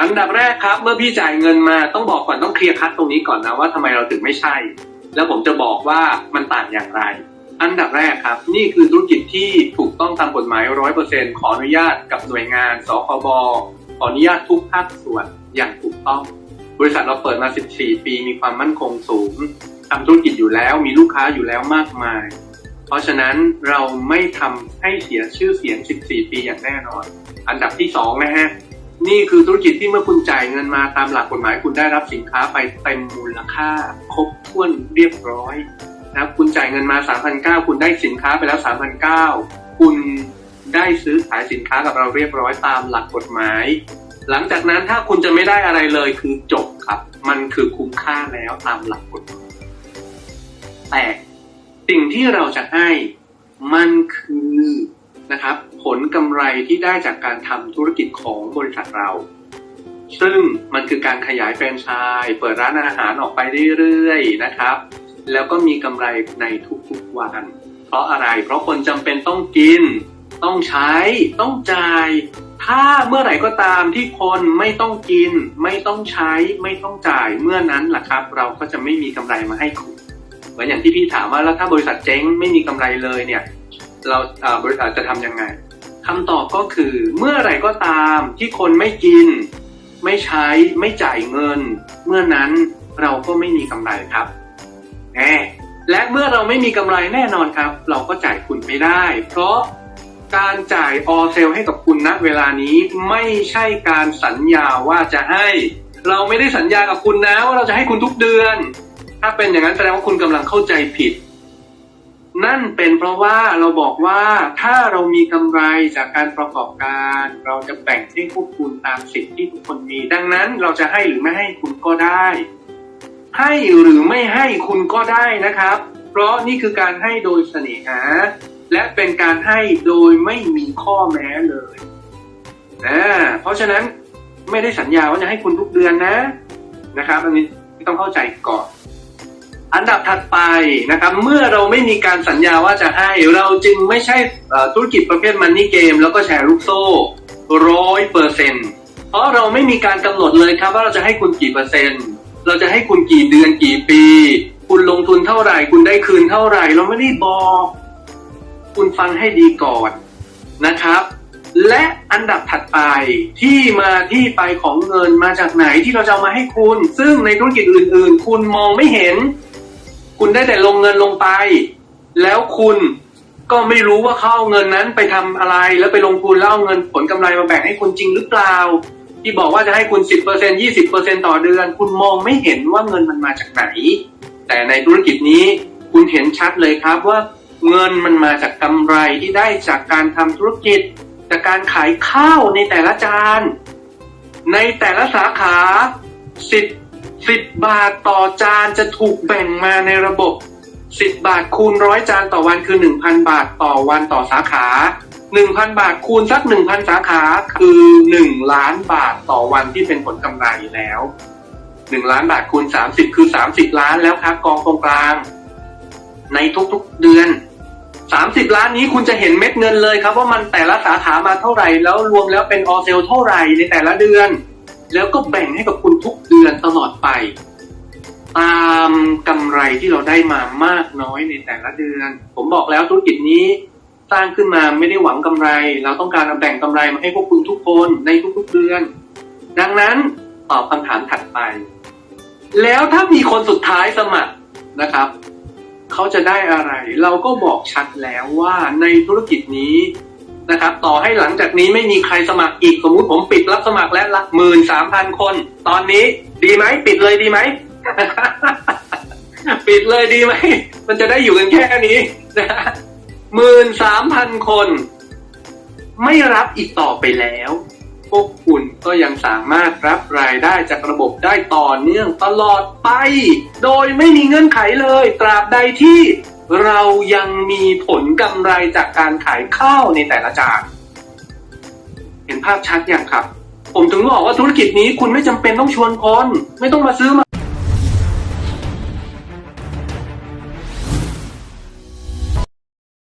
อันดับแรกครับ เมื่อพี่จ่ายเงินมาต้องบอกก่อนต้องเคลียร์คัดตรงนี้ก่อนนะว่าทำไมเราถึงไม่ใช่ แล้วผมจะบอกว่ามันต่างอย่างไร อันดับแรกครับ นี่คือธุรกิจที่ถูกต้องตามกฎหมายร้อยเปอร์เซ็นขออนุญาตกับหน่วยงานสคบขออนุญาตทุกภาคส่วนอย่างถูกต้อง บริษัทเราเปิดมา 14 ปีมีความมั่นคงสูงทำธุรกิจอยู่แล้วมีลูกค้าอยู่แล้วมากมาย เพราะฉะนั้นเราไม่ทำให้เสียชื่อเสียง 14 ปีอย่างแน่นอน อันดับที่ 2 นะฮะ นี่คือธุรกิจที่เมื่อคุณจ่ายเงินมาตามหลักกฎหมายคุณได้รับสินค้าไปเต็มมูลค่า ครบถ้วนเรียบร้อยนะคุณจ่ายเงินมา 3,900 คุณได้สินค้าไปแล้ว 3,900 คุณได้ซื้อขายสินค้ากับเราเรียบร้อยตามหลักกฎหมาย หลังจากนั้นถ้าคุณจะไม่ได้อะไรเลยคือจบครับ มันคือคุ้มค่าแล้วตามหลักกฎหมายแต่สิ่งที่เราจะให้มันคือนะครับ ลกำไรที่ได้จากการทำธุรกิจของบริษัทเรา ซึ่งมันคือการขยายแฟรนไชส์เปิดร้านอาหารออกไปเรื่อยๆนะครับ แล้วก็มีกำไรในทุกๆวัน เพราะอะไร เพราะคนจำเป็นต้องกิน ต้องใช้ ต้องจ่าย ถ้าเมื่อไหร่ก็ตามที่คนไม่ต้องกิน ไม่ต้องใช้ ไม่ต้องจ่ายเมื่อนั้นล่ะครับ เราก็จะไม่มีกำไรมาให้คุณเหมือนอย่างที่พี่ถามว่าแล้วถ้าบริษัทเจ๊งไม่มีกำไรเลยเนี่ยเราบริษัทจะทำยังไง คำตอบก็คือเมื่อไหร่ก็ตามที่คนไม่กิน ไม่ใช้ไม่จ่ายเงิน เมื่อนั้นเราก็ไม่มีกำไรครับแน่และเมื่อเราไม่มีกำไรแน่นอนครับ เราก็จ่ายคุณไม่ได้ เพราะการจ่ายออเซลให้กับคุณณเวลานี้ไม่ใช่การสัญญาว่าจะให้ เราไม่ได้สัญญากับคุณนะว่าเราจะให้คุณทุกเดือน ถ้าเป็นอย่างนั้นแสดงว่าคุณกำลังเข้าใจผิด นั่นเป็นเพราะว่าเราบอกว่าถ้าเรามีกำไรจากการประกอบการ เราจะแบ่งให้พวกคุณตามสิทธิ์ที่ทุกคนมี ดังนั้นเราจะให้หรือไม่ให้คุณก็ได้ ให้หรือไม่ให้คุณก็ได้นะครับ เพราะนี่คือการให้โดยเสน่หา และเป็นการให้โดยไม่มีข้อแม้เลยนะเพราะฉะนั้นไม่ได้สัญญาว่าจะให้คุณทุกเดือนนะนะครับ อันนี้ต้องเข้าใจก่อน อันดับถัดไปนะครับ เมื่อเราไม่มีการสัญญาว่าจะให้ เราจึงไม่ใช่ธุรกิจประเภทมันนี่เกม แล้วก็แชร์ลูกโซ่ร้อยเปอร์เซ็นต์เพราะเราไม่มีการกำหนดเลยครับว่าเราจะให้คุณกี่เปอร์เซ็นต์ เราจะให้คุณกี่เดือนกี่ปี คุณลงทุนเท่าไหร่ คุณได้คืนเท่าไหร่ เราไม่ได้บอก คุณฟังให้ดีก่อนนะครับ และอันดับถัดไปที่มาที่ไปของเงินมาจากไหนที่เราจะเอามาให้คุณ ซึ่งในธุรกิจอื่น ๆ คุณมองไม่เห็น คุณได้แต่ลงเงินลงไป แล้วคุณก็ไม่รู้ว่าเขาเอาเงินนั้นไปทำอะไร แล้วไปลงทุนแล้วเอาเงินผลกำไรมาแบ่งให้คุณจริงหรือเปล่า ที่บอกว่าจะให้คุณ 10% 20%ต่อเดือน คุณมองไม่เห็นว่าเงินมันมาจากไหน แต่ในธุรกิจนี้คุณเห็นชัดเลยครับว่าเงินมันมาจากกำไรที่ได้จากการทำธุรกิจ จากการขายข้าวในแต่ละจาน ในแต่ละสาขาสิบ สิบบาทต่อจานจะถูกแบ่งมาในระบบสิบบาทคูณร้อยจานต่อวันคือหนึ่งพันบาทต่อวันต่อสาขาหนึ่งพันบาทคูณสักหนึ่งพันสาขาคือหนึ่งล้านบาทต่อวันที่เป็นผลกำไรแล้วหนึ่งล้านบาทคูณสามสิบคือสามสิบล้านแล้วครับกองตรงกลาง ในทุกๆเดือนสามสิบล้านนี้คุณจะเห็นเม็ดเงินเลยครับว่ามันแต่ละสาขามาเท่าไหร่แล้วรวมแล้วเป็นออเซลเท่าไหร่ในแต่ละเดือน แล้วก็แบ่งให้กับคุณทุกเดือนตลอดไป ตามกำไรที่เราได้มามากน้อยในแต่ละเดือน ผมบอกแล้วธุรกิจนี้สร้างขึ้นมาไม่ได้หวังกำไร เราต้องการแบ่งกำไรมาให้พวกคุณทุกคนในทุกๆเดือน ดังนั้นตอบคำถามถัดไป แล้วถ้ามีคนสุดท้ายสมัครนะครับ เขาจะได้อะไร เราก็บอกชัดแล้วว่าในธุรกิจนี้ นะครับ ต่อให้หลังจากนี้ไม่มีใครสมัครอีกสมมุติผมปิดรับสมัครและละหมื่นสามพันคน ตอนนี้ดีไหมปิดเลยดีไหมปิดเลยดีไหมมันจะได้อยู่กันแค่นี้นะหมื่นสามพันคน ไม่รับอีกต่อไปแล้ว พวกคุณก็ยังสามารถรับรายได้จากระบบได้ต่อเนื่องตลอดไป โดยไม่มีเงื่อนไขเลย ตราบใดที่ เรายังมีผลกำไรจากการขายข้าวในแต่ละจานเห็นภาพชัดอย่างครับ ผมถึงบอกว่าธุรกิจนี้คุณไม่จำเป็นต้องชวนคนไม่ต้องมาซื้อมา